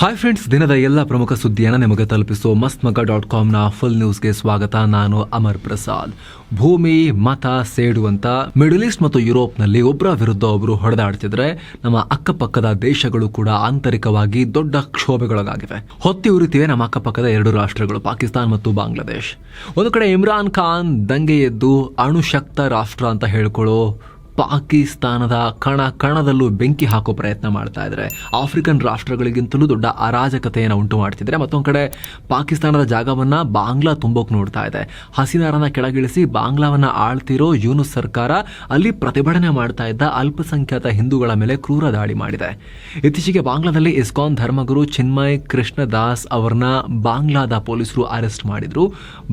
Hi friends ದಿನದ ಎಲ್ಲ ಪ್ರಮುಖ ಸುದ್ದಿಯನ್ನು ನಿಮಗೆ ತಲುಪಿಸೋ ಮಸ್ತ್ ಮಗ ಡಾಟ್ ಕಾಮ್ನ ಫುಲ್ ನ್ಯೂಸ್ಗೆ ಸ್ವಾಗತ. ನಾನು ಅಮರ್ ಪ್ರಸಾದ್. ಭೂಮಿ, ಮತ ಸೇಡುವಂತ ಮಿಡಲ್ ಈಸ್ಟ್ ಮತ್ತು ಯುರೋಪ್ನಲ್ಲಿ ಒಬ್ಬರ ವಿರುದ್ಧ ಒಬ್ಬರು ಹೊಡೆದಾಡ್ತಿದ್ರೆ ನಮ್ಮ ಅಕ್ಕಪಕ್ಕದ ದೇಶಗಳು ಕೂಡ ಆಂತರಿಕವಾಗಿ ದೊಡ್ಡ ಕ್ಷೋಭೆಗೊಳಗಾಗಿವೆ. ಹೊತ್ತಿ ಉರಿತಿವೆ ನಮ್ಮ ಅಕ್ಕಪಕ್ಕದ ಎರಡು ರಾಷ್ಟ್ರಗಳು, ಪಾಕಿಸ್ತಾನ್ ಮತ್ತು ಬಾಂಗ್ಲಾದೇಶ್. ಒಂದು ಕಡೆ ಇಮ್ರಾನ್ ಖಾನ್ ದಂಗೆ ಎದ್ದು ಅಣುಶಕ್ತ ರಾಷ್ಟ್ರ ಅಂತ ಹೇಳ್ಕೊಳ್ಳೋ ಪಾಕಿಸ್ತಾನದ ಕಣ ಕಣದಲ್ಲೂ ಬೆಂಕಿ ಹಾಕೋ ಪ್ರಯತ್ನ ಮಾಡ್ತಾ ಇದ್ದಾರೆ. ಆಫ್ರಿಕನ್ ರಾಷ್ಟ್ರಗಳಿಗಿಂತಲೂ ದೊಡ್ಡ ಅರಾಜಕತೆಯನ್ನು ಉಂಟು ಮಾಡ್ತಿದ್ದಾರೆ. ಮತ್ತೊಂದು ಕಡೆ ಪಾಕಿಸ್ತಾನದ ಜಾಗವನ್ನು ಬಾಂಗ್ಲಾ ತುಂಬೋಕೆ ನೋಡ್ತಾ ಇದೆ. ಹಸಿನಾರನ ಕೆಳಗಿಳಿಸಿ ಬಾಂಗ್ಲಾವನ್ನು ಆಳ್ತಿರೋ ಯೂನುಸ್ ಸರ್ಕಾರ ಅಲ್ಲಿ ಪ್ರತಿಭಟನೆ ಮಾಡ್ತಾ ಇದ್ದ ಅಲ್ಪಸಂಖ್ಯಾತ ಹಿಂದೂಗಳ ಮೇಲೆ ಕ್ರೂರ ದಾಳಿ ಮಾಡಿದೆ. ಇತ್ತೀಚೆಗೆ ಬಾಂಗ್ಲಾದಲ್ಲಿ ಇಸ್ಕಾನ್ ಧರ್ಮಗುರು ಚಿನ್ಮಯ್ ಕೃಷ್ಣದಾಸ್ ಅವರನ್ನ ಬಾಂಗ್ಲಾದ ಪೊಲೀಸರು ಅರೆಸ್ಟ್ ಮಾಡಿದ್ರು.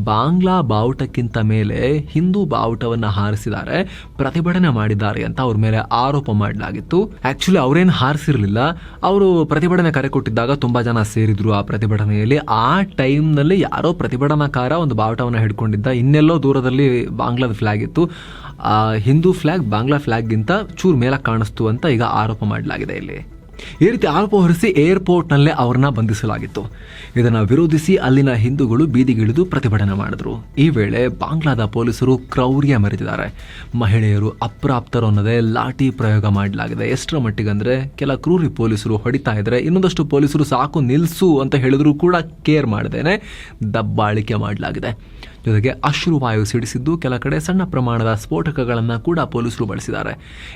ಬಾಂಗ್ಲಾ ಬಾವುಟಕ್ಕಿಂತ ಮೇಲೆ ಹಿಂದೂ ಬಾವುಟವನ್ನು ಹಾರಿಸಿದ್ದಾರೆ. ಪ್ರತಿಭಟನೆ ಮಾಡಿದ್ದಾರೆ ಅಂತ ಅವ್ರ ಮೇಲೆ ಆರೋಪ ಮಾಡಲಾಗಿತ್ತು. ಆಕ್ಚುಲಿ ಅವರೇನು ಹಾರಿಸಿರ್ಲಿಲ್ಲ, ಅವರು ಪ್ರತಿಭಟನೆ ಕರೆ ಕೊಟ್ಟಿದ್ದಾಗ ತುಂಬಾ ಜನ ಸೇರಿದ್ರು ಆ ಪ್ರತಿಭಟನೆಯಲ್ಲಿ. ಆ ಟೈಮ್ನಲ್ಲಿ ಯಾರೋ ಪ್ರತಿಭಟನಾಕಾರ ಒಂದು ಬಾವುಟವನ್ನು ಹಿಡ್ಕೊಂಡಿದ್ದ, ಇನ್ನೆಲ್ಲೋ ದೂರದಲ್ಲಿ ಬಾಂಗ್ಲಾದ ಫ್ಲಾಗ್ ಇತ್ತು. ಹಿಂದೂ ಫ್ಲಾಗ್ ಬಾಂಗ್ಲಾ ಫ್ಲಾಗ್ಗಿಂತ ಚೂರು ಮೇಲೆ ಕಾಣಿಸ್ತು ಅಂತ ಈಗ ಆರೋಪ ಮಾಡಲಾಗಿದೆ ಇಲ್ಲಿ. ಈ ರೀತಿ ಆರೋಪ ಹೊರಿಸಿ ಏರ್ಪೋರ್ಟ್ನಲ್ಲೇ ಅವರನ್ನ ಬಂಧಿಸಲಾಗಿತ್ತು. ಇದನ್ನು ವಿರೋಧಿಸಿ ಅಲ್ಲಿನ ಹಿಂದೂಗಳು ಬೀದಿಗಿಳಿದು ಪ್ರತಿಭಟನೆ ಮಾಡಿದ್ರು. ಈ ವೇಳೆ ಬಾಂಗ್ಲಾದ ಪೊಲೀಸರು ಕ್ರೌರ್ಯ ಮೆರೆದಿದ್ದಾರೆ. ಮಹಿಳೆಯರು ಅಪ್ರಾಪ್ತರು ಅನ್ನೋದೇ ಲಾಠಿ ಪ್ರಯೋಗ ಮಾಡಲಾಗಿದೆ. ಎಷ್ಟರ ಮಟ್ಟಿಗೆ ಅಂದ್ರೆ ಕೆಲ ಕ್ರೂರಿ ಪೊಲೀಸರು ಹೊಡಿತಾ ಇದ್ದರೆ ಇನ್ನೊಂದಷ್ಟು ಪೊಲೀಸರು ಸಾಕು ನಿಲ್ಲಿಸು ಅಂತ ಹೇಳಿದ್ರು ಕೂಡ ಕೇರ್ ಮಾಡದೇನೆ ದಬ್ಬಾಳಿಕೆ ಮಾಡಲಾಗಿದೆ. ಜೊತೆಗೆ ಅಶ್ರುವಾಯು ಸಿಡಿಸಿದ್ದು ಕೆಲ ಕಡೆ ಸಣ್ಣ ಪ್ರಮಾಣದ ಸ್ಫೋಟಕಗಳನ್ನು ಕೂಡ ಪೊಲೀಸರು ಬಳಸಿದ್ದಾರೆ.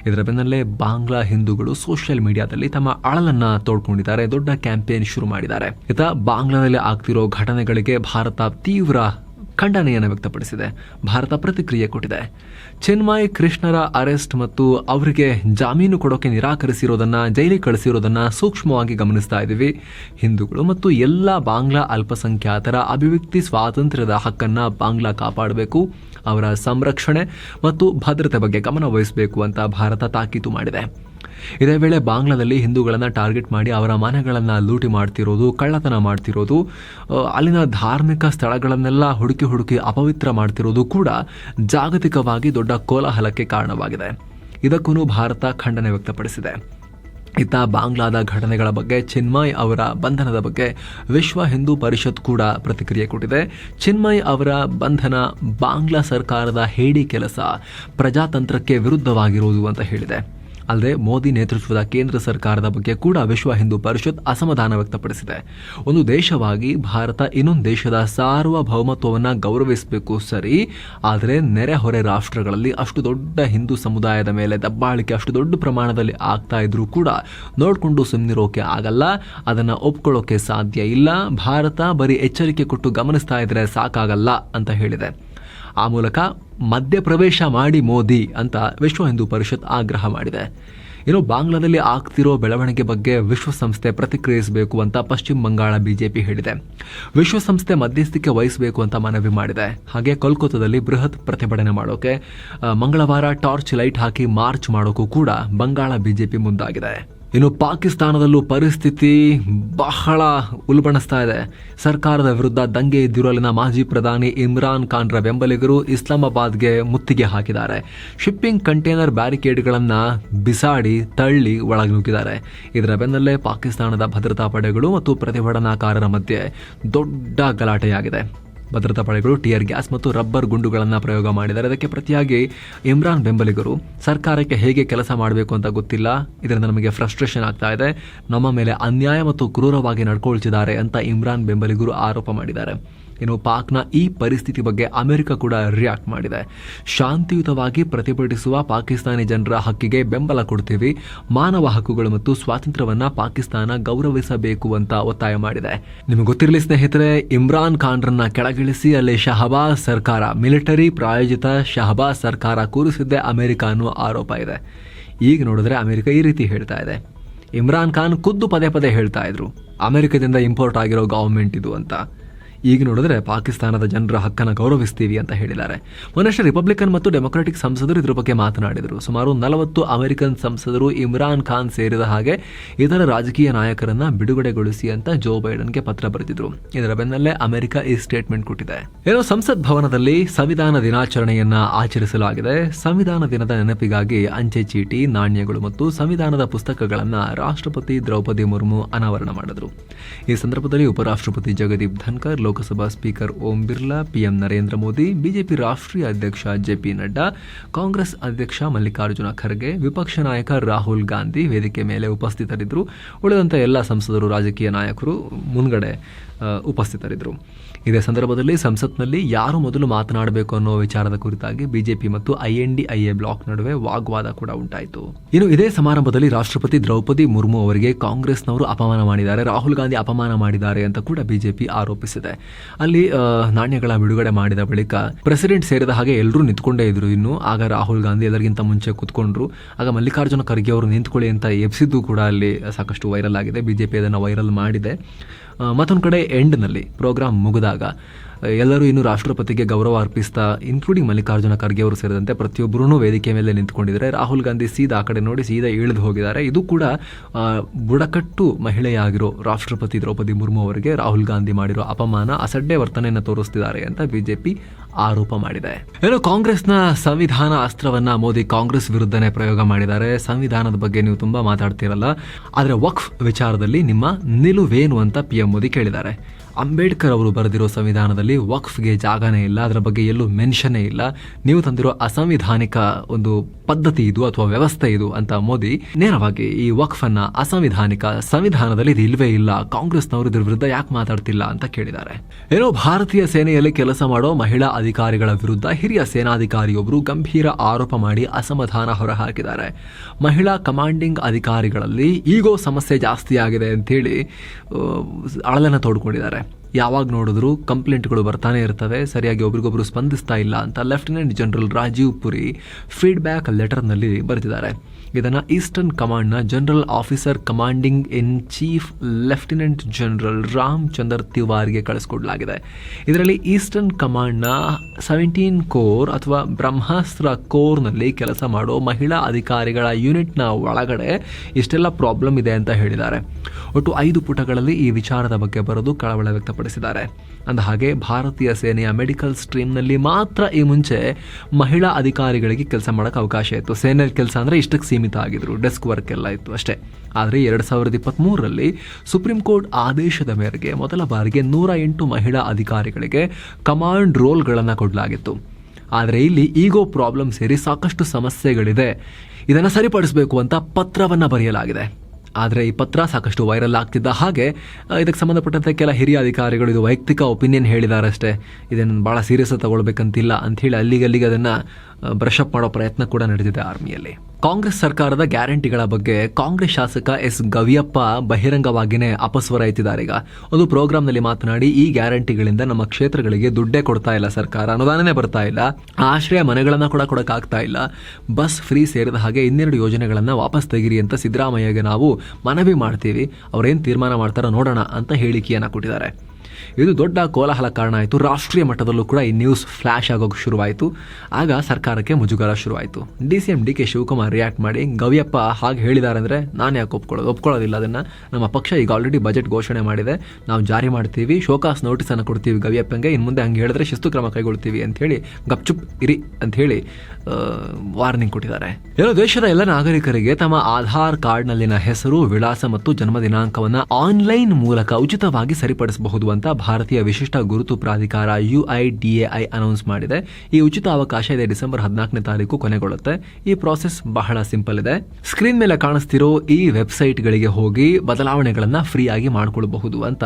ಇದರ ಬೆನ್ನಲ್ಲೇ ಬಾಂಗ್ಲಾ ಹಿಂದೂಗಳು ಸೋಷಿಯಲ್ ಮೀಡಿಯಾದಲ್ಲಿ ತಮ್ಮ ಅಳಲನ್ನು ತೋಡ್ಕೊಂಡಿದ್ದಾರೆ. ದೊಡ್ಡ ಕ್ಯಾಂಪೇನ್ ಶುರು ಮಾಡಿದ್ದಾರೆ. ಇತ ಬಾಂಗ್ಲಾದಲ್ಲಿ ಆಗ್ತಿರೋ ಘಟನೆಗಳಿಗೆ ಭಾರತ ತೀವ್ರ ಖಂಡನೆಯನ್ನು ವ್ಯಕ್ತಪಡಿಸಿದೆ. ಭಾರತ ಪ್ರತಿಕ್ರಿಯೆ ಕೊಟ್ಟಿದೆ. ಚಿನ್ಮಯ್ ಕೃಷ್ಣರ ಅರೆಸ್ಟ್ ಮತ್ತು ಅವರಿಗೆ ಜಾಮೀನು ಕೊಡೋಕೆ ನಿರಾಕರಿಸಿರೋದನ್ನ, ಜೈಲಿಗೆ ಕಳಿಸಿರೋದನ್ನು ಸೂಕ್ಷ್ಮವಾಗಿ ಗಮನಿಸ್ತಾ ಇದ್ದೀವಿ. ಹಿಂದೂಗಳು ಮತ್ತು ಎಲ್ಲ ಬಾಂಗ್ಲಾ ಅಲ್ಪಸಂಖ್ಯಾತರ ಅಭಿವ್ಯಕ್ತಿ ಸ್ವಾತಂತ್ರ್ಯದ ಹಕ್ಕನ್ನು ಬಾಂಗ್ಲಾ ಕಾಪಾಡಬೇಕು, ಅವರ ಸಂರಕ್ಷಣೆ ಮತ್ತು ಭದ್ರತೆ ಬಗ್ಗೆ ಗಮನ ವಹಿಸಬೇಕು ಅಂತ ಭಾರತ ತಾಕೀತು ಮಾಡಿದೆ. ಇದೇ ವೇಳೆ ಬಾಂಗ್ಲಾದಲ್ಲಿ ಹಿಂದೂಗಳನ್ನು ಟಾರ್ಗೆಟ್ ಮಾಡಿ ಅವರ ಮನೆಗಳನ್ನು ಲೂಟಿ ಮಾಡ್ತಿರೋದು, ಕಳ್ಳತನ ಮಾಡ್ತಿರೋದು ಅಲ್ಲಿನ ಧಾರ್ಮಿಕ ಸ್ಥಳಗಳನ್ನೆಲ್ಲ ಹುಡುಕಿ ಹುಡುಕಿ ಅಪವಿತ್ರ ಮಾಡ್ತಿರೋದು ಕೂಡ ಜಾಗತಿಕವಾಗಿ ದೊಡ್ಡ ಕೋಲಾಹಲಕ್ಕೆ ಕಾರಣವಾಗಿದೆ. ಇದಕ್ಕೂ ಭಾರತ ಖಂಡನೆ ವ್ಯಕ್ತಪಡಿಸಿದೆ. ಇತ್ತ ಬಾಂಗ್ಲಾದ ಘಟನೆಗಳ ಬಗ್ಗೆ ಚಿನ್ಮಯ್ ಅವರ ಬಂಧನದ ಬಗ್ಗೆ ವಿಶ್ವ ಹಿಂದೂ ಪರಿಷತ್ ಕೂಡ ಪ್ರತಿಕ್ರಿಯೆ ಕೊಟ್ಟಿದೆ. ಚಿನ್ಮಯ್ ಅವರ ಬಂಧನ ಬಾಂಗ್ಲಾ ಸರ್ಕಾರದ ಹೇಡಿ ಕೆಲಸ ಪ್ರಜಾತಂತ್ರಕ್ಕೆ ವಿರುದ್ಧವಾಗಿರುವುದು ಅಂತ ಹೇಳಿದೆ. ಅಲ್ಲದೆ ಮೋದಿ ನೇತೃತ್ವದ ಕೇಂದ್ರ ಸರ್ಕಾರದ ಬಗ್ಗೆ ಕೂಡ ವಿಶ್ವ ಹಿಂದೂ ಪರಿಷತ್ ಅಸಮಾಧಾನ ವ್ಯಕ್ತಪಡಿಸಿದೆ. ಒಂದು ದೇಶವಾಗಿ ಭಾರತ ಇನ್ನೊಂದು ದೇಶದ ಸಾರ್ವಭೌಮತ್ವವನ್ನು ಗೌರವಿಸಬೇಕು ಸರಿ, ಆದರೆ ನೆರೆಹೊರೆ ರಾಷ್ಟ್ರಗಳಲ್ಲಿ ಅಷ್ಟು ದೊಡ್ಡ ಹಿಂದೂ ಸಮುದಾಯದ ಮೇಲೆ ದಬ್ಬಾಳಿಕೆ ಅಷ್ಟು ದೊಡ್ಡ ಪ್ರಮಾಣದಲ್ಲಿ ಆಗ್ತಾ ಇದ್ರೂ ಕೂಡ ನೋಡಿಕೊಂಡು ಸುಮ್ಮನಿರೋಕೆ ಆಗಲ್ಲ, ಅದನ್ನು ಒಪ್ಕೊಳ್ಳೋಕೆ ಸಾಧ್ಯ ಇಲ್ಲ, ಭಾರತ ಬರೀ ಎಚ್ಚರಿಕೆ ಕೊಟ್ಟು ಗಮನಿಸ್ತಾ ಇದ್ರೆ ಸಾಕಾಗಲ್ಲ ಅಂತ ಹೇಳಿದೆ. ಆ ಮೂಲಕ ಮಧ್ಯಪ್ರವೇಶ ಮಾಡಿ ಮೋದಿ ಅಂತ ವಿಶ್ವ ಹಿಂದೂ ಪರಿಷತ್ ಆಗ್ರಹ ಮಾಡಿದೆ. ಇನ್ನು ಬಾಂಗ್ಲಾದಲ್ಲಿ ಆಗ್ತಿರೋ ಬೆಳವಣಿಗೆ ಬಗ್ಗೆ ವಿಶ್ವಸಂಸ್ಥೆ ಪ್ರತಿಕ್ರಿಯಿಸಬೇಕು ಅಂತ ಪಶ್ಚಿಮ ಬಂಗಾಳ ಬಿಜೆಪಿ ಹೇಳಿದೆ. ವಿಶ್ವಸಂಸ್ಥೆ ಮಧ್ಯಸ್ಥಿಕೆ ವಹಿಸಬೇಕು ಅಂತ ಮನವಿ ಮಾಡಿದೆ. ಹಾಗೆ ಕೋಲ್ಕತ್ತಾದಲ್ಲಿ ಬೃಹತ್ ಪ್ರತಿಭಟನೆ ಮಾಡೋಕೆ ಮಂಗಳವಾರ ಟಾರ್ಚ್ ಲೈಟ್ ಹಾಕಿ ಮಾರ್ಚ್ ಮಾಡೋಕ್ಕೂ ಕೂಡ ಬಂಗಾಳ ಬಿಜೆಪಿ ಮುಂದಾಗಿದೆ. ಇನ್ನು ಪಾಕಿಸ್ತಾನದಲ್ಲೂ ಪರಿಸ್ಥಿತಿ ಬಹಳ ಉಲ್ಬಣಿಸ್ತಾ ಇದೆ. ಸರ್ಕಾರದ ವಿರುದ್ಧ ದಂಗೆ ಇದ್ದಿರುವಲ್ಲಿನ ಮಾಜಿ ಪ್ರಧಾನಿ ಇಮ್ರಾನ್ ಖಾನ್ರ ಬೆಂಬಲಿಗರು ಇಸ್ಲಾಮಾಬಾದ್ಗೆ ಮುತ್ತಿಗೆ ಹಾಕಿದ್ದಾರೆ. ಶಿಪ್ಪಿಂಗ್ ಕಂಟೈನರ್ ಬ್ಯಾರಿಕೇಡ್ಗಳನ್ನು ಬಿಸಾಡಿ ತಳ್ಳಿ ಒಳಗೆ ನುಗ್ಗಿದ್ದಾರೆ. ಇದರ ಬೆನ್ನಲ್ಲೇ ಪಾಕಿಸ್ತಾನದ ಭದ್ರತಾ ಪಡೆಗಳು ಮತ್ತು ಪ್ರತಿಭಟನಾಕಾರರ ಮಧ್ಯೆ ದೊಡ್ಡ ಗಲಾಟೆಯಾಗಿದೆ. ಭದ್ರತಾ ಪಡೆಗಳು, ಟಿಯರ್ ಗ್ಯಾಸ್ ಮತ್ತು ರಬ್ಬರ್ ಗುಂಡುಗಳನ್ನು ಪ್ರಯೋಗ ಮಾಡಿದ್ದಾರೆ. ಅದಕ್ಕೆ ಪ್ರತಿಯಾಗಿ ಇಮ್ರಾನ್ ಬೆಂಬಲಿಗರು, ಸರ್ಕಾರಕ್ಕೆ ಹೇಗೆ ಕೆಲಸ ಮಾಡಬೇಕು ಅಂತ ಗೊತ್ತಿಲ್ಲ. ಇದರಿಂದ ನಮಗೆ ಫ್ರಸ್ಟ್ರೇಷನ್ ಆಗ್ತಾ ಇದೆ. ನಮ್ಮ ಮೇಲೆ ಅನ್ಯಾಯ ಮತ್ತು ಕ್ರೂರವಾಗಿ ನಡ್ಕೊಳ್ತಿದ್ದಾರೆ ಅಂತ ಇಮ್ರಾನ್ ಬೆಂಬಲಿಗರು ಆರೋಪ ಮಾಡಿದ್ದಾರೆ. ಇನ್ನು ಪಾಕ್ನ ಈ ಪರಿಸ್ಥಿತಿ ಬಗ್ಗೆ ಅಮೆರಿಕ ಕೂಡ ರಿಯಾಕ್ಟ್ ಮಾಡಿದೆ. ಶಾಂತಿಯುತವಾಗಿ ಪ್ರತಿಭಟಿಸುವ ಪಾಕಿಸ್ತಾನಿ ಜನರ ಹಕ್ಕಿಗೆ ಬೆಂಬಲ ಕೊಡ್ತೀವಿ, ಮಾನವ ಹಕ್ಕುಗಳು ಮತ್ತು ಸ್ವಾತಂತ್ರ್ಯವನ್ನ ಪಾಕಿಸ್ತಾನ ಗೌರವಿಸಬೇಕು ಅಂತ ಒತ್ತಾಯ ಮಾಡಿದೆ. ನಿಮಗೆ ಗೊತ್ತಿರಲಿ ಸ್ನೇಹಿತರೆ, ಇಮ್ರಾನ್ ಖಾನ್ರನ್ನ ಕೆಳಗಿಳಿಸಿ ಅಲ್ಲಿ ಶಹಬಾಜ್ ಸರ್ಕಾರ, ಮಿಲಿಟರಿ ಪ್ರಾಯೋಜಿತ ಶಹಬಾಜ್ ಸರ್ಕಾರ ಕೂರಿಸಿದ್ದೆ ಅಮೆರಿಕ ಅನ್ನುವ ಆರೋಪ ಇದೆ. ಈಗ ನೋಡಿದ್ರೆ ಅಮೆರಿಕ ಈ ರೀತಿ ಹೇಳ್ತಾ ಇದೆ. ಇಮ್ರಾನ್ ಖಾನ್ ಖುದ್ದು ಪದೇ ಪದೇ ಹೇಳ್ತಾ ಇದ್ರು, ಅಮೆರಿಕದಿಂದ ಇಂಪೋರ್ಟ್ ಆಗಿರೋ ಗೌರ್ಮೆಂಟ್ ಇದು ಅಂತ. ಈಗ ನೋಡಿದ್ರೆ ಪಾಕಿಸ್ತಾನದ ಜನರ ಹಕ್ಕನ್ನು ಗೌರವಿಸ್ತೀವಿ ಅಂತ ಹೇಳಿದ್ದಾರೆ. ಮನುಷ್ಯ ರಿಪಬ್ಲಿಕನ್ ಮತ್ತು ಡೆಮೊಕ್ರಾಟಿಕ್ ಸಂಸದರು ಇದ್ರ ಬಗ್ಗೆ ಮಾತನಾಡಿದರು. ಸುಮಾರು ನಲವತ್ತು ಅಮೆರಿಕನ್ ಸಂಸದರು ಇಮ್ರಾನ್ ಖಾನ್ ಸೇರಿದ ಹಾಗೆ ಇತರ ರಾಜಕೀಯ ನಾಯಕರನ್ನ ಬಿಡುಗಡೆಗೊಳಿಸಿ ಅಂತ ಜೋ ಬೈಡನ್ಗೆ ಪತ್ರ ಬರೆದಿದ್ರು. ಇದರ ಬೆನ್ನಲ್ಲೇ ಅಮೆರಿಕ ಈ ಸ್ಟೇಟ್ಮೆಂಟ್ ಕೊಟ್ಟಿದೆ. ಏನೋ ಸಂಸತ್ ಭವನದಲ್ಲಿ ಸಂವಿಧಾನ ದಿನಾಚರಣೆಯನ್ನ ಆಚರಿಸಲಾಗಿದೆ. ಸಂವಿಧಾನ ದಿನದ ನೆನಪಿಗಾಗಿ ಅಂಚೆ ಚೀಟಿ, ನಾಣ್ಯಗಳು ಮತ್ತು ಸಂವಿಧಾನದ ಪುಸ್ತಕಗಳನ್ನ ರಾಷ್ಟ್ರಪತಿ ದ್ರೌಪದಿ ಮುರ್ಮು ಅನಾವರಣ ಮಾಡಿದ್ರು. ಈ ಸಂದರ್ಭದಲ್ಲಿ ಉಪರಾಷ್ಟ್ರಪತಿ Jagdeep Dhankhar Lok Sabha speaker Om Birla, PM Narendra Modi, BJP ರಾಷ್ಟ್ರೀಯ ಅಧ್ಯಕ್ಷ ಜೆಪಿ ನಡ್ಡಾ, ಕಾಂಗ್ರೆಸ್ ಅಧ್ಯಕ್ಷ ಮಲ್ಲಿಕಾರ್ಜುನ ಖರ್ಗೆ, ವಿಪಕ್ಷ ನಾಯಕ ರಾಹುಲ್ ಗಾಂಧಿ ವೇದಿಕೆ ಮೇಲೆ ಉಪಸ್ಥಿತರಿದ್ದರು. ಉಳಿದಂತೆ ಎಲ್ಲ ಸಂಸದರು, ರಾಜಕೀಯ ನಾಯಕರು ಮುನ್ಗಡೆ ಉಪಸ್ಥಿತರಿದ್ದರು. ಇದೇ ಸಂದರ್ಭದಲ್ಲಿ ಸಂಸತ್ನಲ್ಲಿ ಯಾರು ಮೊದಲು ಮಾತನಾಡಬೇಕು ಅನ್ನೋ ವಿಚಾರದ ಕುರಿತಾಗಿ ಬಿಜೆಪಿ ಮತ್ತು ಐಎನ್ಡಿಐಎ ಬ್ಲಾಕ್ ನಡುವೆ ವಾಗ್ವಾದ ಕೂಡ ಉಂಟಾಯಿತು. ಇನ್ನು ಇದೇ ಸಮಾರಂಭದಲ್ಲಿ ರಾಷ್ಟ್ರಪತಿ ದ್ರೌಪದಿ ಮುರ್ಮು ಅವರಿಗೆ ಕಾಂಗ್ರೆಸ್ನವರು ಅಪಮಾನ ಮಾಡಿದ್ದಾರೆ. ರಾಹುಲ್ ಗಾಂಧಿ ಅಪಮಾನ ಮಾಡಿದ್ದಾರೆ ಅಂತ ಕೂಡ ಬಿಜೆಪಿ ಆರೋಪಿಸಿದೆ. ಅಲ್ಲಿ ನಾಣ್ಯಗಳ ಬಿಡುಗಡೆ ಮಾಡಿದ ಬಳಿಕ ಪ್ರೆಸಿಡೆಂಟ್ ಸೇರಿದ ಹಾಗೆ ಎಲ್ಲರೂ ನಿಂತ್ಕೊಂಡೇ ಇದ್ರು ಇನ್ನು. ಆಗ ರಾಹುಲ್ ಗಾಂಧಿ ಎಲ್ಲರಿಗಿಂತ ಮುಂಚೆ ಕುತ್ಕೊಂಡ್ರು. ಆಗ ಮಲ್ಲಿಕಾರ್ಜುನ ಖರ್ಗೆ ಅವರು ನಿಂತ್ಕೊಳ್ಳಿ ಅಂತ ಎಬ್ಸಿದ್ದು ಕೂಡ ಅಲ್ಲಿ ಸಾಕಷ್ಟು ವೈರಲ್ ಆಗಿದೆ. ಬಿಜೆಪಿ ಅದನ್ನು ವೈರಲ್ ಮಾಡಿದೆ. ಮತ್ತೊಂದು ಕಡೆ ಎಂಡ್ನಲ್ಲಿ ಪ್ರೋಗ್ರಾಮ್ ಮುಗಿದಾಗ ಎಲ್ಲರೂ ಇನ್ನು ರಾಷ್ಟ್ರಪತಿಗೆ ಗೌರವ ಅರ್ಪಿಸ್ತಾ ಇನ್ಕ್ಲೂಡಿಂಗ್ ಮಲ್ಲಿಕಾರ್ಜುನ ಖರ್ಗೆ ಅವರು ಸೇರಿದಂತೆ ಪ್ರತಿಯೊಬ್ಬರೂ ವೇದಿಕೆ ಮೇಲೆ ನಿಂತ್ಕೊಂಡಿದ್ದಾರೆ. ರಾಹುಲ್ ಗಾಂಧಿ ಸೀದಾ ಆ ಕಡೆ ನೋಡಿ ಸೀದಾ ಇಳಿದು ಹೋಗಿದ್ದಾರೆ. ಇದು ಕೂಡ ಬುಡಕಟ್ಟು ಮಹಿಳೆಯಾಗಿರೋ ರಾಷ್ಟ್ರಪತಿ ದ್ರೌಪದಿ ಮುರ್ಮು ಅವರಿಗೆ ರಾಹುಲ್ ಗಾಂಧಿ ಮಾಡಿರೋ ಅಪಮಾನ, ಅಸಡ್ಡೆ ವರ್ತನೆಯನ್ನು ತೋರಿಸ್ತಿದ್ದಾರೆ ಅಂತ ಬಿಜೆಪಿ ಆರೋಪ ಮಾಡಿದೆ. ಏನು ಕಾಂಗ್ರೆಸ್ನ ಸಂವಿಧಾನ ಅಸ್ತ್ರವನ್ನ ಮೋದಿ ಕಾಂಗ್ರೆಸ್ ವಿರುದ್ಧನೇ ಪ್ರಯೋಗ ಮಾಡಿದ್ದಾರೆ. ಸಂವಿಧಾನದ ಬಗ್ಗೆ ನೀವು ತುಂಬಾ ಮಾತಾಡ್ತಿರಲ್ಲ. ಆದರೆ ವಕ್ಫ್ ವಿಚಾರದಲ್ಲಿ ನಿಮ್ಮ ನಿಲುವೇನು ಅಂತ ಪಿ ಎಂ ಮೋದಿ ಕೇಳಿದ್ದಾರೆ. ಅಂಬೇಡ್ಕರ್ ಅವರು ಬರೆದಿರೋ ಸಂವಿಧಾನದಲ್ಲಿ ವಕ್ಫ್ಗೆ ಜಾಗನೇ ಇಲ್ಲ, ಅದರ ಬಗ್ಗೆ ಎಲ್ಲೂ ಮೆನ್ಷನ್ನೇ ಇಲ್ಲ. ನೀವು ತಂದಿರೋ ಅಸಂವಿಧಾನಿಕ ಒಂದು ಪದ್ಧತಿ ಇದು ಅಥವಾ ವ್ಯವಸ್ಥೆ ಇದು ಅಂತ ಮೋದಿ ನೇರವಾಗಿ ಈ ವಕ್ಫ್ ಅನ್ನ ಅಸಂವಿಧಾನಿಕ ಸಂವಿಧಾನದಲ್ಲಿ ಇದು ಇಲ್ವೇ ಇಲ್ಲ, ಕಾಂಗ್ರೆಸ್ನವರು ಇದ್ರ ವಿರುದ್ಧ ಯಾಕೆ ಮಾತಾಡ್ತಿಲ್ಲ ಅಂತ ಕೇಳಿದ್ದಾರೆ. ಏನೋ ಭಾರತೀಯ ಸೇನೆಯಲ್ಲಿ ಕೆಲಸ ಮಾಡೋ ಮಹಿಳಾ ಅಧಿಕಾರಿಗಳ ವಿರುದ್ಧ ಹಿರಿಯ ಸೇನಾಧಿಕಾರಿಯೊಬ್ಬರು ಗಂಭೀರ ಆರೋಪ ಮಾಡಿ ಅಸಮಾಧಾನ ಹೊರಹಾಕಿದ್ದಾರೆ. ಮಹಿಳಾ ಕಮಾಂಡಿಂಗ್ ಅಧಿಕಾರಿಗಳಲ್ಲಿ ಈಗೋ ಸಮಸ್ಯೆ ಜಾಸ್ತಿ ಆಗಿದೆ ಅಂತೇಳಿ ಅಳಲನ್ನು ತೋಡ್ಕೊಂಡಿದ್ದಾರೆ. ಯಾವಾಗ ನೋಡಿದ್ರು ಕಂಪ್ಲೇಂಟ್ಗಳು ಬರ್ತಾನೆ ಇರ್ತವೆ, ಸರಿಯಾಗಿ ಒಬ್ರಿಗೊಬ್ರು ಸ್ಪಂದಿಸ್ತಾ ಇಲ್ಲ ಅಂತ lieutenant general Rajiv Puri feedback ಲೆಟರ್ನಲ್ಲಿ ಬರೆದಿದ್ದಾರೆ. ಇದನ್ನು eastern ಕಮಾಂಡ್ನ general officer commanding in chief lieutenant general Ram Chander ತಿವಾರಿಗೆ ಕಳಿಸ್ಕೊಡ್ಲಾಗಿದೆ. ಇದರಲ್ಲಿ ಈಸ್ಟರ್ನ್ ಕಮಾಂಡ್ನ ಸೆವೆಂಟೀನ್ ಕೋರ್ ಅಥವಾ ಬ್ರಹ್ಮಾಸ್ತ್ರ ಕೋರ್ನಲ್ಲಿ ಕೆಲಸ ಮಾಡೋ ಮಹಿಳಾ ಅಧಿಕಾರಿಗಳ ಯೂನಿಟ್ನ ಒಳಗಡೆ ಇಷ್ಟೆಲ್ಲ ಪ್ರಾಬ್ಲಮ್ ಇದೆ ಅಂತ ಹೇಳಿದ್ದಾರೆ. ಒಟ್ಟು ಐದು ಪುಟಗಳಲ್ಲಿ ಈ ವಿಚಾರದ ಬಗ್ಗೆ ಬರೆದು ಕಳವಳ ವ್ಯಕ್ತಪಡಿಸಿದ್ದಾರೆ. ಹಾಗೆ ಭಾರತೀಯ ಸೇನೆಯ ಮೆಡಿಕಲ್ ಸ್ಟ್ರೀಮ್ನಲ್ಲಿ ಮಾತ್ರ ಈ ಮುಂಚೆ ಮಹಿಳಾ ಅಧಿಕಾರಿಗಳಿಗೆ ಕೆಲಸ ಮಾಡೋಕ್ಕೆ ಅವಕಾಶ ಇತ್ತು. ಸೇನೆಯಲ್ಲಿ ಕೆಲಸ ಅಂದರೆ ಇಷ್ಟಕ್ಕೆ ಆಗಿದ್ರು. ಡೆಸ್ಕ್ ವರ್ಕ್ ಎಲ್ಲ ಇತ್ತು ಅಷ್ಟೇ. ಆದರೆ ಎರಡು ಸಾವಿರದ ಇಪ್ಪತ್ತ್ಮೂರರಲ್ಲಿ ಸುಪ್ರೀಂ ಕೋರ್ಟ್ ಆದೇಶದ ಮೇರೆಗೆ ಮೊದಲ ಬಾರಿಗೆ ನೂರ ಎಂಟು ಮಹಿಳಾ ಅಧಿಕಾರಿಗಳಿಗೆ ಕಮಾಂಡ್ ರೋಲ್ಗಳನ್ನು ಕೊಡಲಾಗಿತ್ತು. ಆದರೆ ಇಲ್ಲಿ ಈಗೋ ಪ್ರಾಬ್ಲಮ್ ಸೇರಿ ಸಾಕಷ್ಟು ಸಮಸ್ಯೆಗಳಿದೆ. ಇದನ್ನು ಸರಿಪಡಿಸಬೇಕು ಅಂತ ಪತ್ರವನ್ನು ಬರೆಯಲಾಗಿದೆ. ಆದರೆ ಈ ಪತ್ರ ಸಾಕಷ್ಟು ವೈರಲ್ ಆಗ್ತಿದ್ದ ಹಾಗೆ ಇದಕ್ಕೆ ಸಂಬಂಧಪಟ್ಟಂತೆ ಕೆಲ ಹಿರಿಯ ಅಧಿಕಾರಿಗಳು ಇದು ವೈಯಕ್ತಿಕ ಒಪಿನಿಯನ್ ಹೇಳಿದಾರಷ್ಟೇ. ಇದನ್ನು ಭಾಳ ಸೀರಿಯಸ್ ತಗೊಳ್ಬೇಕಂತಿಲ್ಲ ಅಂಥೇಳಿ ಅಲ್ಲಿಗೆ ಅದನ್ನು ಬ್ರಷ್ ಅಪ್ ಮಾಡೋ ಪ್ರಯತ್ನ ಕೂಡ ನಡೆದಿದೆ ಆರ್ಮಿಯಲ್ಲಿ. ಕಾಂಗ್ರೆಸ್ ಸರ್ಕಾರದ ಗ್ಯಾರಂಟಿಗಳ ಬಗ್ಗೆ ಕಾಂಗ್ರೆಸ್ ಶಾಸಕ ಎಸ್. ಗವಿಯಪ್ಪ ಬಹಿರಂಗವಾಗಿಯೇ ಅಪಸ್ವರ ಎತ್ತಿದ್ದಾರೆ ಈಗ. ಒಂದು ಪ್ರೋಗ್ರಾಂನಲ್ಲಿ ಮಾತನಾಡಿ, ಈ ಗ್ಯಾರಂಟಿಗಳಿಂದ ನಮ್ಮ ಕ್ಷೇತ್ರಗಳಿಗೆ ದುಡ್ಡೇ ಕೊಡ್ತಾ ಇಲ್ಲ ಸರ್ಕಾರ, ಅನುದಾನನೇ ಬರ್ತಾ ಇಲ್ಲ, ಆಶ್ರಯ ಮನೆಗಳನ್ನ ಕೂಡ ಕೊಡಕ್ಕಾಗ್ತಾ ಇಲ್ಲ. ಬಸ್ ಫ್ರೀ ಸೇರಿದ ಹಾಗೆ ಇನ್ನೆರಡು ಯೋಜನೆಗಳನ್ನ ವಾಪಸ್ ತೆಗಿರಿ ಅಂತ ಸಿದ್ದರಾಮಯ್ಯಗೆ ನಾವು ಮನವಿ ಮಾಡ್ತೀವಿ. ಅವರೇನು ತೀರ್ಮಾನ ಮಾಡ್ತಾರೋ ನೋಡೋಣ ಅಂತ ಹೇಳಿಕೆಯನ್ನ ಕೊಟ್ಟಿದ್ದಾರೆ. ಇದು ದೊಡ್ಡ ಕೋಲಾಹಲ ಕಾರಣ ಆಯಿತು. ರಾಷ್ಟ್ರೀಯ ಮಟ್ಟದಲ್ಲೂ ಕೂಡ ಈ ನ್ಯೂಸ್ ಫ್ಲ್ಯಾಶ್ ಆಗೋಕೆ ಶುರುವಾಯಿತು. ಆಗ ಸರ್ಕಾರಕ್ಕೆ ಮುಜುಗರ ಶುರುವಾಯಿತು. D C M D K Shivakumar react ಮಾಡಿ, ಗವಿಯಪ್ಪ, ಹಾಗೆ ಹೇಳಿದ್ದಾರೆ ಅಂದರೆ ನಾನು ಯಾಕೆ ಒಪ್ಕೊಳ್ಳೋದು ಒಪ್ಕೊಳ್ಳೋದಿಲ್ಲ ಅದನ್ನು. ನಮ್ಮ ಪಕ್ಷ ಈಗ ಆಲ್ರೆಡಿ ಬಜೆಟ್ ಘೋಷಣೆ ಮಾಡಿದೆ. ನಾವು ಜಾರಿ ಮಾಡ್ತೀವಿ ಶೋಕಾಸ್ ನೋಟಿಸನ್ನು ಕೊಡ್ತೀವಿ ಗವಿಯಪ್ಪಂಗೆ. ಇನ್ನು ಮುಂದೆ ಹಂಗೆ ಹೇಳಿದ್ರೆ ಶಿಸ್ತು ಕ್ರಮ ಕೈಗೊಳ್ತೀವಿ ಅಂಥೇಳಿ ಗಪ್ಚುಪ್ ಇರಿ ಅಂಥೇಳಿ ವಾರ್ನಿಂಗ್ ಕೊಟ್ಟಿದ್ದಾರೆ. ಎಲ್ಲ ದೇಶದ ಎಲ್ಲ ನಾಗರಿಕರಿಗೆ ತಮ್ಮ ಆಧಾರ್ ಕಾರ್ಡ್ನಲ್ಲಿನ ಹೆಸರು, ವಿಳಾಸ ಮತ್ತು ಜನ್ಮ ದಿನಾಂಕವನ್ನು ಆನ್ಲೈನ್ ಮೂಲಕ ಉಚಿತವಾಗಿ ಸರಿಪಡಿಸಬಹುದು ಅಂತ ಭಾರತೀಯ ವಿಶಿಷ್ಟ ಗುರುತು ಪ್ರಾಧಿಕಾರ ಯುಐಡಿಎಐ ಅನೌನ್ಸ್ ಮಾಡಿದೆ. ಈ ಉಚಿತ ಅವಕಾಶ ಇದೆ. ಡಿಸೆಂಬರ್ ಹದಿನಾಲ್ಕನೇ ತಾರೀಕು ಕೊನೆಗೊಳ್ಳುತ್ತೆ. ಈ ಪ್ರಾಸೆಸ್ ಬಹಳ ಸಿಂಪಲ್ ಇದೆ. ಸ್ಕ್ರೀನ್ ಮೇಲೆ ಕಾಣಿಸ್ತಿರೋ ಈ ವೆಬ್ಸೈಟ್ಗಳಿಗೆ ಹೋಗಿ ಬದಲಾವಣೆಗಳನ್ನ ಫ್ರೀ ಆಗಿ ಮಾಡಿಕೊಳ್ಳಬಹುದು ಅಂತ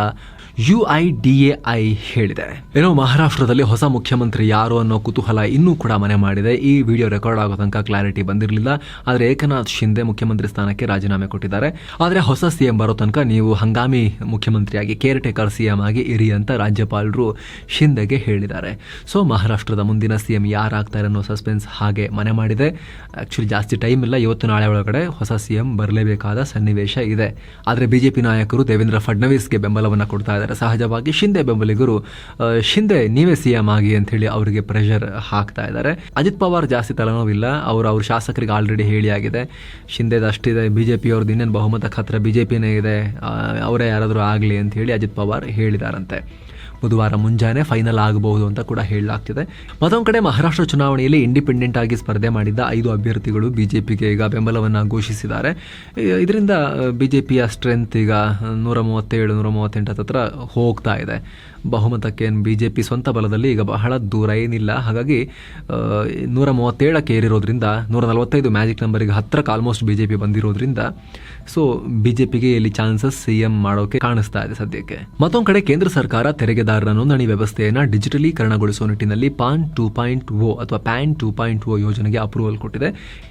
ಯುಐಡಿಎಐ ಹೇಳಿದೆ. ಏನೋ ಮಹಾರಾಷ್ಟ್ರದಲ್ಲಿ ಹೊಸ ಮುಖ್ಯಮಂತ್ರಿ ಯಾರು ಅನ್ನೋ ಕುತೂಹಲ ಇನ್ನೂ ಕೂಡ ಮನೆ ಮಾಡಿದೆ. ಈ ವಿಡಿಯೋ ರೆಕಾರ್ಡ್ ಆಗೋ ತನಕ ಕ್ಲಾರಿಟಿ ಬಂದಿರಲಿಲ್ಲ. ಆದರೆ ಏಕನಾಥ್ ಶಿಂದೆ ಮುಖ್ಯಮಂತ್ರಿ ಸ್ಥಾನಕ್ಕೆ ರಾಜೀನಾಮೆ ಕೊಟ್ಟಿದ್ದಾರೆ. ಆದರೆ ಹೊಸ ಸಿಎಂ ಬರೋ ತನಕ ನೀವು ಹಂಗಾಮಿ ಮುಖ್ಯಮಂತ್ರಿಯಾಗಿ ಕೇರ್ ಟೇಕರ್ ಸಿಎಂ ಆಗಿ ಅಂತ ರಾಜ್ಯಪಾಲರು ಶಿಂದೆಗೆ ಹೇಳಿದ್ದಾರೆ. ಸೊ, ಮಹಾರಾಷ್ಟ್ರದ ಮುಂದಿನ ಸಿಎಂ ಯಾರಾಗ್ತಾರೆ ಅನ್ನೋ ಸಸ್ಪೆನ್ಸ್ ಹಾಗೆ ಮನೆ ಮಾಡಿದೆ. ಆ್ಯಕ್ಚುಲಿ ಜಾಸ್ತಿ ಟೈಮ್ ಇಲ್ಲ, ಇವತ್ತು ನಾಳೆ ಒಳಗಡೆ ಹೊಸ ಸಿಎಂ ಬರಲೇಬೇಕಾದ ಸನ್ನಿವೇಶ ಇದೆ. ಆದರೆ ಬಿಜೆಪಿ ನಾಯಕರು ದೇವೇಂದ್ರ ಫಡ್ನವೀಸ್ಗೆ ಬೆಂಬಲವನ್ನು ಕೊಡ್ತಾ ಇದ್ದಾರೆ. ಸಹಜವಾಗಿ ಶಿಂದೆ ಬೆಂಬಲಿಗರು ಶಿಂದೆ ನೀವೇ ಸಿಎಂ ಆಗಿ ಅಂಥೇಳಿ ಅವರಿಗೆ ಪ್ರೆಷರ್ ಹಾಕ್ತಾ ಇದ್ದಾರೆ. ಅಜಿತ್ ಪವಾರ್ ಜಾಸ್ತಿ ತಲೆನೋವಿಲ್ಲ, ಅವರು ಅವ್ರ ಶಾಸಕರಿಗೆ ಆಲ್ರೆಡಿ ಹೇಳಿ ಆಗಿದೆ. ಶಿಂದೆದು ಅಷ್ಟಿದೆ ಅವ್ರದ್ದು ಇನ್ನೇನು ಬಹುಮತ ಹತ್ರ ಬಿಜೆಪಿನೇ ಇದೆ ಅವರೇ ಯಾರಾದರೂ ಆಗಲಿ ಅಂತ ಹೇಳಿ ಅಜಿತ್ ಪವಾರ್ ಹೇಳಿದಾರಂತೆ. ಬುಧವಾರ ಮುಂಜಾನೆ ಫೈನಲ್ ಆಗಬಹುದು ಅಂತ ಕೂಡ ಹೇಳಲಾಗ್ತಿದೆ. ಮತ್ತೊಂದು ಕಡೆ ಮಹಾರಾಷ್ಟ್ರ ಚುನಾವಣೆಯಲ್ಲಿ ಇಂಡಿಪೆಂಡೆಂಟ್ ಆಗಿ ಸ್ಪರ್ಧೆ ಮಾಡಿದ್ದ ಐದು ಅಭ್ಯರ್ಥಿಗಳು ಬಿಜೆಪಿಗೆ ಈಗ ಬೆಂಬಲವನ್ನು ಘೋಷಿಸಿದ್ದಾರೆ. ಇದರಿಂದ ಬಿಜೆಪಿಯ ಸ್ಟ್ರೆಂತ್ ಈಗ ನೂರ ಮೂವತ್ತೇಳು, ನೂರ ಮೂವತ್ತೆಂಟು ಹತ್ರ ಹೋಗ್ತಾ ಇದೆ. ಬಹುಮತಕ್ಕೆ ಬಿ ಜೆ ಪಿ ಸ್ವಂತ ಬಲದಲ್ಲಿ ಈಗ ಬಹಳ ದೂರ ಏನಿಲ್ಲ. ಹಾಗಾಗಿ ನೂರ ಮೂವತ್ತೇಳಕ್ಕೆ ಏರಿರೋದ್ರಿಂದ ನೂರ ನಲವತ್ತೈದು ಮ್ಯಾಜಿಕ್ ನಂಬರಿಗೆ ಹತ್ತಿರಕ್ಕೆ ಆಲ್ಮೋಸ್ಟ್ ಬಿ ಜೆ ಪಿ ಬಂದಿರೋದ್ರಿಂದ ಸೊ ಬಿ ಜೆ ಪಿಗೆ ಇಲ್ಲಿ ಚಾನ್ಸಸ್ ಸಿ ಎಂ ಮಾಡೋಕೆ ಕಾಣಿಸ್ತಾ ಇದೆ ಸದ್ಯಕ್ಕೆ. ಮತ್ತೊಂದು ಕಡೆ ಕೇಂದ್ರ ಸರ್ಕಾರ ತೆರಿಗೆದಾರರ ನೋಂದಣಿ ವ್ಯವಸ್ಥೆಯನ್ನು ಡಿಜಿಟಲೀಕರಣಗೊಳಿಸುವ ನಿಟ್ಟಿನಲ್ಲಿ ಪಾನ್ ಟೂ ಪಾಯಿಂಟ್ ಓ ಅಥವಾ ಪ್ಯಾನ್ ಟೂ ಪಾಯಿಂಟ್ ಓ ಯೋಜನೆಗೆ ಅಪ್ರೂವಲ್ ಕೊಟ್ಟಿದೆ.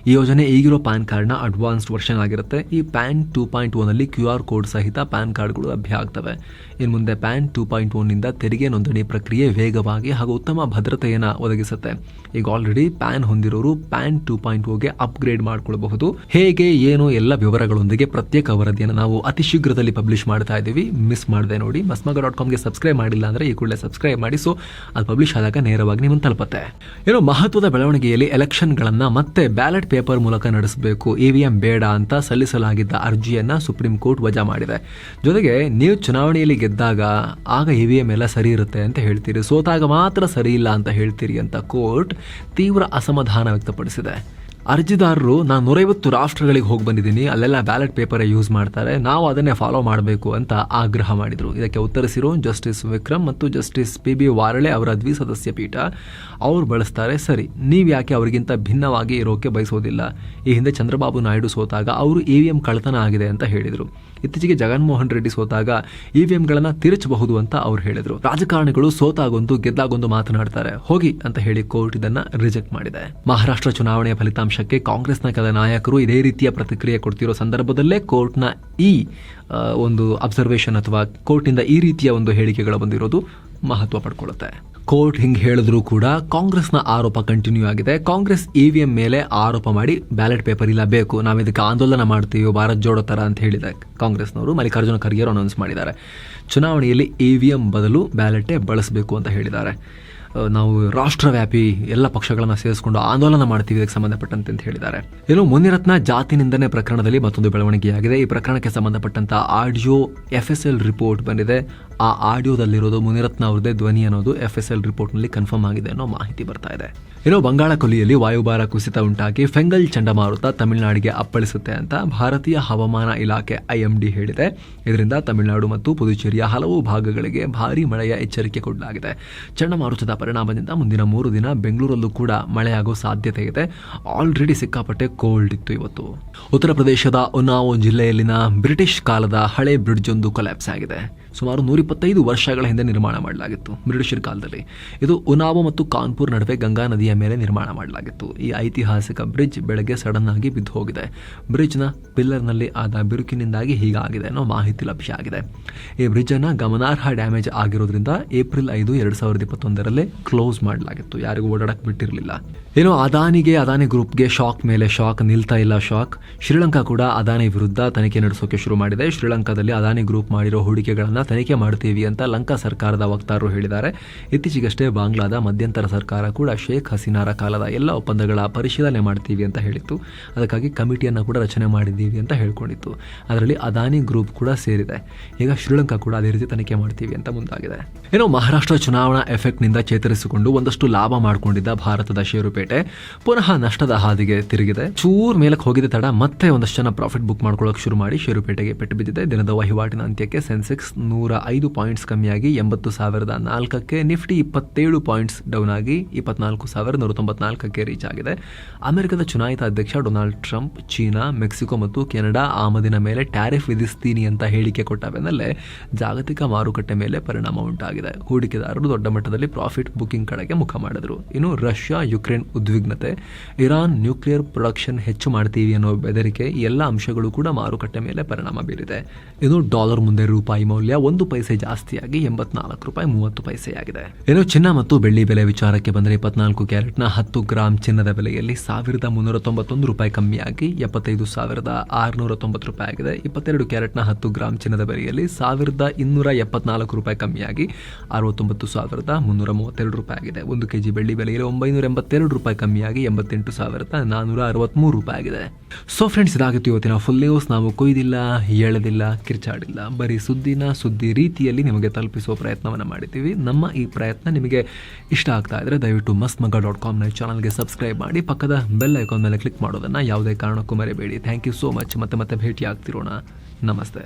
ಈ ಯೋಜನೆ ಈಗಿರೋ ಪ್ಯಾನ್ ಕಾರ್ಡ್ನ ಅಡ್ವಾನ್ಸ್ಡ್ ವರ್ಷನ್ ಆಗಿರುತ್ತೆ. ಈ ಪ್ಯಾನ್ ಟೂ ಪಾಯಿಂಟ್ ಓನಲ್ಲಿ ಕ್ಯೂ ಆರ್ ಕೋಡ್ ಸಹಿತ ಪ್ಯಾನ್ ಕಾರ್ಡ್ಗಳು ಲಭ್ಯ ಆಗ್ತವೆ. ಇನ್ನು ಮುಂದೆ ಪ್ಯಾನ್ ಟೂ ಪಾಯಿಂಟ್ ಓನಿಂದ ತೆರಿಗೆ ನೋಂದಣಿ ಪ್ರಕ್ರಿಯೆ ವೇಗವಾಗಿ ಹಾಗೂ ಉತ್ತಮ ಭದ್ರತೆಯನ್ನು ಒದಗಿಸುತ್ತೆ. ಈಗ ಆಲ್ರೆಡಿ ಪ್ಯಾನ್ ಹೊಂದಿರೋರು ಪ್ಯಾನ್ ಟೂ ಪಾಯಿಂಟ್ ಓಗೆ ಅಪ್ಗ್ರೇಡ್ ಮಾಡ್ಕೊಳ್ಬಹುದು. ಹೇಗೆ, ಏನು, ಎಲ್ಲ ವಿವರಗಳೊಂದಿಗೆ ಪ್ರತ್ಯೇಕ ವರದಿಯನ್ನು ನಾವು ಅತಿ ಶೀಘ್ರದಲ್ಲಿ ಪಬ್ಲಿಷ್ ಮಾಡ್ತಾ ಇದ್ದೀವಿ. ಮಿಸ್ ಮಾಡಿದೆ ನೋಡಿ. ಮಸ್ಮಗ ಡಾಟ್ ಕಾಮ್ಗೆ ಸಬ್ಸ್ಕ್ರೈಬ್ ಮಾಡಿಲ್ಲ ಅಂದರೆ ಈ ಕೂಡಲೇ ಸಬ್ಸ್ಕ್ರೈಬ್ ಮಾಡಿ. ಸೊ ಅದು ಪಬ್ಲಿಷ್ ಆದಾಗ ನೇರವಾಗಿ ನಿಮ್ಮನ್ನು ತಲುಪುತ್ತೆ. ಏನೋ ಮಹತ್ವದ ಬೆಳವಣಿಗೆಯಲ್ಲಿ ಎಲೆಕ್ಷನ್ಗಳನ್ನು ಮತ್ತೆ ಬ್ಯಾಲೆಟ್ ಪೇಪರ್ ಮೂಲಕ ನಡೆಸಬೇಕು. ಇವಿಎಂ ಬೇಡ ಅಂತ ಸಲ್ಲಿಸಲಾಗಿದ್ದ ಅರ್ಜಿಯನ್ನು ಸುಪ್ರೀಂ ಕೋರ್ಟ್ ವಜಾ ಮಾಡಿದೆ. ಜೊತೆಗೆ ನೀವು ಚುನಾವಣೆಯಲ್ಲಿ ಗೆದ್ದಾಗ ಆಗ ಇವಿಎಂ ಎಲ್ಲ ಸರಿ ಇರುತ್ತೆ ಅಂತ ಹೇಳ್ತೀರಿ. ಸೋತಾಗ ಮಾತ್ರ ಸರಿ ಇಲ್ಲ ಅಂತ ಹೇಳ್ತೀರಿ ಅಂತ ಕೋರ್ಟ್ ತೀವ್ರ ಅಸಮಾಧಾನ ವ್ಯಕ್ತಪಡಿಸಿದೆ. ಅರ್ಜಿದಾರರು, ನಾನು ನೂರೈವತ್ತು ರಾಷ್ಟ್ರಗಳಿಗೆ ಹೋಗಿ ಬಂದಿದ್ದೀನಿ, ಅಲ್ಲೆಲ್ಲ ಬ್ಯಾಲೆಟ್ ಪೇಪರೇ ಯೂಸ್ ಮಾಡ್ತಾರೆ, ನಾವು ಅದನ್ನೇ ಫಾಲೋ ಮಾಡಬೇಕು ಅಂತ ಆಗ್ರಹ ಮಾಡಿದರು. ಇದಕ್ಕೆ ಉತ್ತರಿಸಿರೋ ಜಸ್ಟಿಸ್ ವಿಕ್ರಮ್ ಮತ್ತು ಜಸ್ಟಿಸ್ ಪಿ ಬಿ ವಾರಳೆ ಅವರ ದ್ವಿಸದಸ್ಯ ಪೀಠ, ಅವ್ರು ಬಳಸ್ತಾರೆ ಸರಿ, ನೀವು ಯಾಕೆ ಅವರಿಗಿಂತ ಭಿನ್ನವಾಗಿ ಇರೋಕೆ ಬಯಸೋದಿಲ್ಲ? ಈ ಹಿಂದೆ ಚಂದ್ರಬಾಬು ನಾಯ್ಡು ಸೋತಾಗ ಅವರು ಇ ವಿ ಎಂ ಕಳ್ತನ ಆಗಿದೆ ಅಂತ ಹೇಳಿದರು. ಇತ್ತೀಚೆಗೆ ಜಗನ್ಮೋಹನ್ ರೆಡ್ಡಿ ಸೋತಾಗ ಇ ವಿ ಎಂಗಳನ್ನು ತಿರುಚಬಹುದು ಅಂತ ಅವ್ರು ಹೇಳಿದ್ರು. ರಾಜಕಾರಣಿಗಳು ಸೋತಾಗೊಂದು ಗೆದ್ದಾಗೊಂದು ಮಾತನಾಡ್ತಾರೆ. ಹೋಗಿ ಅಂತ ಹೇಳಿ ಕೋರ್ಟ್ ಇದನ್ನ ರಿಜೆಕ್ಟ್ ಮಾಡಿದೆ. ಮಹಾರಾಷ್ಟ್ರ ಚುನಾವಣೆಯ ಫಲಿತಾಂಶಕ್ಕೆ ಕಾಂಗ್ರೆಸ್ನ ಕೆಲ ನಾಯಕರು ಇದೇ ರೀತಿಯ ಪ್ರತಿಕ್ರಿಯೆ ಕೊಡ್ತಿರೋ ಸಂದರ್ಭದಲ್ಲೇ ಕೋರ್ಟ್ನ ಈ ಒಂದು ಅಬ್ಸರ್ವೇಷನ್ ಅಥವಾ ಕೋರ್ಟಿಂದ ಈ ರೀತಿಯ ಒಂದು ಹೇಳಿಕೆಗಳು ಬಂದಿರೋದು ಮಹತ್ವ ಪಡ್ಕೊಳ್ಳುತ್ತೆ. ಕೋರ್ಟ್ ಹಿಂಗೆ ಹೇಳಿದ್ರು ಕೂಡ ಕಾಂಗ್ರೆಸ್ನ ಆರೋಪ ಕಂಟಿನ್ಯೂ ಆಗಿದೆ. ಕಾಂಗ್ರೆಸ್ ಇ ವಿ ಎಂ ಮೇಲೆ ಆರೋಪ ಮಾಡಿ ಬ್ಯಾಲೆಟ್ ಪೇಪರ್ ಇಲ್ಲ ಬೇಕು, ನಾವು ಇದಕ್ಕೆ ಆಂದೋಲನ ಮಾಡ್ತೀವಿ, ಭಾರತ್ ಜೋಡೋ ಥರ ಅಂತ ಹೇಳಿದೆ ಕಾಂಗ್ರೆಸ್ನವರು ಮಲ್ಲಿಕಾರ್ಜುನ ಖರ್ಗೆ ಅನೌನ್ಸ್ ಮಾಡಿದ್ದಾರೆ. ಚುನಾವಣೆಯಲ್ಲಿ ಇವಿಎಂ ಬದಲು ಬ್ಯಾಲೆಟೇ ಬಳಸಬೇಕು ಅಂತ ಹೇಳಿದ್ದಾರೆ. ನಾವು ರಾಷ್ಟ್ರವ್ಯಾಪಿ ಎಲ್ಲ ಪಕ್ಷಗಳನ್ನು ಸೇರಿಸಿಕೊಂಡು ಆಂದೋಲನ ಮಾಡ್ತೀವಿ ಇದಕ್ಕೆ ಸಂಬಂಧಪಟ್ಟಂತೆ ಅಂತ ಹೇಳಿದ್ದಾರೆ. ಇನ್ನು ಮುನಿರತ್ನ ಜಾತಿ ನಿಂದನೆ ಪ್ರಕರಣದಲ್ಲಿ ಮತ್ತೊಂದು ಬೆಳವಣಿಗೆಯಾಗಿದೆ. ಈ ಪ್ರಕರಣಕ್ಕೆ ಸಂಬಂಧಪಟ್ಟಂತ audio F S L report ಬಂದಿದೆ. ಆ ಆಡಿಯೋದಲ್ಲಿರೋದು ಮುನಿರತ್ನ ಅವರದೇ ಧ್ವನಿ ಅನ್ನೋದು ಎಫ್ ಎಸ್ ಎಲ್ ರಿಪೋರ್ಟ್ನಲ್ಲಿ ಕನ್ಫರ್ಮ್ ಆಗಿದೆ ಅನ್ನೋ ಮಾಹಿತಿ ಬರ್ತಾ ಇದೆ. ಇನ್ನು ಬಂಗಾಳ ಕೊಲ್ಲಿಯಲ್ಲಿ ವಾಯುಭಾರ ಕುಸಿತ ಉಂಟಾಗಿ ಫೆಂಗಲ್ ಚಂಡಮಾರುತ ತಮಿಳುನಾಡಿಗೆ ಅಪ್ಪಳಿಸುತ್ತೆ ಅಂತ ಭಾರತೀಯ ಹವಾಮಾನ ಇಲಾಖೆ ಐಎಂಡಿ ಹೇಳಿದೆ. ಇದರಿಂದ ತಮಿಳುನಾಡು ಮತ್ತು ಪುದುಚೇರಿಯ ಹಲವು ಭಾಗಗಳಿಗೆ ಭಾರೀ ಮಳೆಯ ಎಚ್ಚರಿಕೆ ಕೊಡಲಾಗಿದೆ. ಚಂಡಮಾರುತದ ಪರಿಣಾಮದಿಂದ ಮುಂದಿನ ಮೂರು ದಿನ ಬೆಂಗಳೂರಲ್ಲೂ ಕೂಡ ಮಳೆಯಾಗೋ ಸಾಧ್ಯತೆ ಇದೆ. ಆಲ್ರೆಡಿ ಸಿಕ್ಕಾಪಟ್ಟೆ ಕೋಲ್ಡ್ ಇತ್ತು ಇವತ್ತು. ಉತ್ತರ ಪ್ರದೇಶದ ಉನ್ನಾವೋ ಜಿಲ್ಲೆಯಲ್ಲಿನ ಬ್ರಿಟಿಷ್ ಕಾಲದ ಹಳೆ ಬ್ರಿಡ್ಜ್ ಒಂದು ಕೊಲ್ಯಾಪ್ಸ್ ಆಗಿದೆ. ಸುಮಾರು ನೂರಿಪ್ಪತ್ತೈದು ವರ್ಷಗಳ ಹಿಂದೆ ನಿರ್ಮಾಣ ಮಾಡಲಾಗಿತ್ತು. ಬ್ರಿಟಿಷರ ಕಾಲದಲ್ಲಿ ಇದು ಉನಾವೋ ಮತ್ತು ಕಾನ್ಪುರ್ ನಡುವೆ ಗಂಗಾ ನದಿಯ ಮೇಲೆ ನಿರ್ಮಾಣ ಮಾಡಲಾಗಿತ್ತು. ಈ ಐತಿಹಾಸಿಕ ಬ್ರಿಡ್ಜ್ ಬೆಳಗ್ಗೆ ಸಡನ್ ಆಗಿ ಬಿದ್ದು ಹೋಗಿದೆ ಬ್ರಿಡ್ಜ್ನ ಪಿಲ್ಲರ್ನಲ್ಲಿ ಆದ ಬಿರುಕಿನಿಂದಾಗಿ ಹೀಗಾಗಿದೆ ಅನ್ನೋ ಮಾಹಿತಿ ಲಭ್ಯ ಆಗಿದೆ. ಈ ಬ್ರಿಡ್ಜನ್ನು ಗಮನಾರ್ಹ ಡ್ಯಾಮೇಜ್ ಆಗಿರೋದ್ರಿಂದ ಏಪ್ರಿಲ್ ಐದು, ಎರಡು ಸಾವಿರದ ಇಪ್ಪತ್ತೊಂದರಲ್ಲೇ ಕ್ಲೋಸ್ ಮಾಡಲಾಗಿತ್ತು. ಯಾರಿಗೂ ಓಡಾಡಕ್ಕೆ ಬಿಟ್ಟಿರಲಿಲ್ಲ. ಏನೋ ಅದಾನಿಗೆ ಅದಾನಿ ಗ್ರೂಪ್ಗೆ ಶಾಕ್ ಮೇಲೆ ಶಾಕ್, ನಿಲ್ತಾ ಇಲ್ಲ ಶಾಕ್. ಶ್ರೀಲಂಕಾ ಕೂಡ ಅದಾನಿ ವಿರುದ್ಧ ತನಿಖೆ ನಡೆಸೋಕೆ ಶುರು ಮಾಡಿದೆ. ಶ್ರೀಲಂಕಾದಲ್ಲಿ ಅದಾನಿ ಗ್ರೂಪ್ ಮಾಡಿರೋ ಹೂಡಿಕೆಗಳನ್ನು ತನಿಖೆ ಮಾಡ್ತೀವಿ ಅಂತ ಲಂಕಾ ಸರ್ಕಾರದ ವಕ್ತಾರರು ಹೇಳಿದ್ದಾರೆ. ಇತ್ತೀಚೆಗಷ್ಟೇ ಬಾಂಗ್ಲಾದ ಮಧ್ಯಂತರ ಸರ್ಕಾರ ಕೂಡ ಶೇಖ್ ಹಸೀನಾರ ಕಾಲದ ಎಲ್ಲ ಒಪ್ಪಂದಗಳ ಪರಿಶೀಲನೆ ಮಾಡ್ತೀವಿ ಅಂತ ಹೇಳಿತ್ತು. ಅದಕ್ಕಾಗಿ ಕಮಿಟಿಯನ್ನು ಕೂಡ ರಚನೆ ಮಾಡಿದ್ದೀವಿ ಅಂತ ಹೇಳ್ಕೊಂಡಿತ್ತು. ಅದರಲ್ಲಿ ಅದಾನಿ ಗ್ರೂಪ್ ಕೂಡ ಸೇರಿದೆ. ಈಗ ಶ್ರೀಲಂಕಾ ಕೂಡ ಅದೇ ರೀತಿ ತನಿಖೆ ಮಾಡ್ತೀವಿ ಅಂತ ಮುಂದಾಗಿದೆ. ಏನೋ ಮಹಾರಾಷ್ಟ್ರ ಚುನಾವಣಾ ಎಫೆಕ್ಟ್ನಿಂದ ಚೇತರಿಸಿಕೊಂಡು ಒಂದಷ್ಟು ಲಾಭ ಮಾಡಿಕೊಂಡಿದ್ದ ಭಾರತದ ಷೇರುಪೇಟೆ ಪುನಃ ನಷ್ಟದ ಹಾದಿಗೆ ತಿರುಗಿದೆ. ಚೂರ್ ಮೇಲಕ್ಕೆ ಹೋಗಿದ್ದ ತಡ ಮತ್ತೆ ಒಂದಷ್ಟು ಜನ ಪ್ರಾಫಿಟ್ ಬುಕ್ ಮಾಡ್ಕೊಳ್ಳೋಕೆ ಶುರು ಮಾಡಿ ಷೇರುಪೇಟೆಗೆ ಪೆಟ್ಟು ಬಿದ್ದಿದೆ. ದಿನದ ವಹಿವಾಟಿನ ಅಂತ್ಯಕ್ಕೆ ಸೆನ್ಸೆಕ್ಸ್ ನೂರ ಐದು ಪಾಯಿಂಟ್ಸ್ ಕಮ್ಮಿಯಾಗಿ ಎಂಬತ್ತು ಸಾವಿರದ ನಾಲ್ಕಕ್ಕೆ ನಿಫ್ಟಿ ಇಪ್ಪತ್ತೇಳು ಪಾಯಿಂಟ್ಸ್ ಡೌನ್ ಆಗಿ ಇಪ್ಪತ್ನಾಲ್ಕು ಸಾವಿರದ ನೂರ ತೊಂಬತ್ನಾಲ್ಕಕ್ಕೆ ರೀಚ್ ಆಗಿದೆ. ಅಮೆರಿಕದ ಚುನಾಯಿತ ಅಧ್ಯಕ್ಷ ಡೊನಾಲ್ಡ್ ಟ್ರಂಪ್ ಚೀನಾ, ಮೆಕ್ಸಿಕೋ ಮತ್ತು ಕೆನಡಾ ಆಮದಿನ ಮೇಲೆ ಟ್ಯಾರಿಫ್ ವಿಧಿಸ್ತೀನಿ ಅಂತ ಹೇಳಿಕೆ ಕೊಟ್ಟ ಬೆನ್ನಲ್ಲೇ ಜಾಗತಿಕ ಮಾರುಕಟ್ಟೆ ಮೇಲೆ ಪರಿಣಾಮ ಉಂಟಾಗಿದೆ. ಹೂಡಿಕೆದಾರರು ದೊಡ್ಡ ಮಟ್ಟದಲ್ಲಿ ಪ್ರಾಫಿಟ್ ಬುಕಿಂಗ್ ಕಡೆಗೆ ಮುಖ ಮಾಡಿದ್ರು. ಇನ್ನು ರಷ್ಯಾ ಯುಕ್ರೇನ್ ಉದ್ವಿಗ್ನತೆ, ಇರಾನ್ ನ್ಯೂಕ್ಲಿಯರ್ ಪ್ರೊಡಕ್ಷನ್ ಹೆಚ್ಚು ಮಾಡ್ತೀವಿ ಅನ್ನೋ ಬೆದರಿಕೆ, ಎಲ್ಲ ಅಂಶಗಳು ಕೂಡ ಮಾರುಕಟ್ಟೆ ಮೇಲೆ ಪರಿಣಾಮ ಬೀರಿದೆ. ಇನ್ನು ಡಾಲರ್ ಮುಂದೆ ರೂಪಾಯಿ ಮೌಲ್ಯ ಒಂದು ಪೈಸೆ ಜಾಸ್ತಿಯಾಗಿ ಎಂಬತ್ನಾಲ್ಕು ರೂಪಾಯಿ ಮೂವತ್ತು ಪೈಸೆಯಾಗಿದೆ. ಇನ್ನು ಚಿನ್ನ ಮತ್ತು ಬೆಳ್ಳಿ ಬೆಲೆ ವಿಚಾರಕ್ಕೆ ಬಂದರೆ ಇಪ್ಪತ್ನಾಲ್ಕು ಕ್ಯಾರೆಟ್ನ ಹತ್ತು ಗ್ರಾಮ್ ಚಿನ್ನದ ಬೆಲೆಯಲ್ಲಿ ಸಾವಿರದ ಮುನ್ನೂರ ತೊಂಬತ್ತೊಂದು ರೂಪಾಯಿ ಕಮ್ಮಿಯಾಗಿ ಎಪ್ಪತ್ತೈದು ಸಾವಿರದ ಆರುನೂರ ತೊಂಬತ್ತು ರೂಪಾಯಿ ಆಗಿದೆ. ಇಪ್ಪತ್ತೆರಡು ಕ್ಯಾರೆಟ್ನ ಹತ್ತು ಗ್ರಾಮ್ ಚಿನ್ನದ ಬೆಲೆಯಲ್ಲಿ ಸಾವಿರದ ಇನ್ನೂರ ಎಪ್ಪತ್ನಾಲ್ಕು ರೂಪಾಯಿ ಕಮ್ಮಿಯಾಗಿ ಅರವತ್ತೊಂಬತ್ತು ಸಾವಿರದ ಮುನ್ನೂರ ಮೂವತ್ತೆರಡು ರೂಪಾಯಿ ಆಗಿದೆ. ಒಂದು ಕೆಜಿ ಬೆಳ್ಳಿ ಬೆಲೆ ಒಂಬೈನೂರ ಎಂಬತ್ತೆರಡು ರೂಪಾಯಿ ಕಮ್ಮಿಯಾಗಿ ಎಂಬತ್ತೆಂಟು ಸಾವಿರದ ನಾನ್ನೂರ ಅರವತ್ತ್ಮೂರು ರೂಪಾಯಿ ಆಗಿದೆ. ಸೊ ಫ್ರೆಂಡ್ಸ್ ಇದಾಗುತ್ತೆ ಇವತ್ತಿನ ಫುಲ್ ನ್ಯೂಸ್ ನಾವು ಕೊಯ್ದಿಲ್ಲ ಎಳೆದಿಲ್ಲ ಕಿರ್ಚಾಡಿಲ್ಲ. ಬರೀ ಸುದ್ದಿನ ಸುದ್ದಿ ರೀತಿಯಲ್ಲಿ ನಿಮಗೆ ತಲುಪಿಸುವ ಪ್ರಯತ್ನವನ್ನು ಮಾಡಿದ್ದೀವಿ. ನಮ್ಮ ಈ ಪ್ರಯತ್ನ ನಿಮಗೆ ಇಷ್ಟ ಆಗ್ತಾ ಇದ್ರೆ ದಯವಿಟ್ಟು ಮಸ್ತ್ ಮಗ ಡಾಟ್ ಕಾಮ್ನ ಚಾನಲ್ಗೆ ಸಬ್ಸ್ಕ್ರೈಬ್ ಮಾಡಿ. ಪಕ್ಕದ ಬೆಲ್ ಐಕಾನ್ ಮೇಲೆ ಕ್ಲಿಕ್ ಮಾಡೋದನ್ನು ಯಾವುದೇ ಕಾರಣಕ್ಕೂ ಮರೆಯಬೇಡಿ ಥ್ಯಾಂಕ್ ಯು ಸೋ ಮಚ್ ಮತ್ತೆ ಮತ್ತೆ ಭೇಟಿ ಆಗ್ತಿರೋಣ ನಮಸ್ತೆ.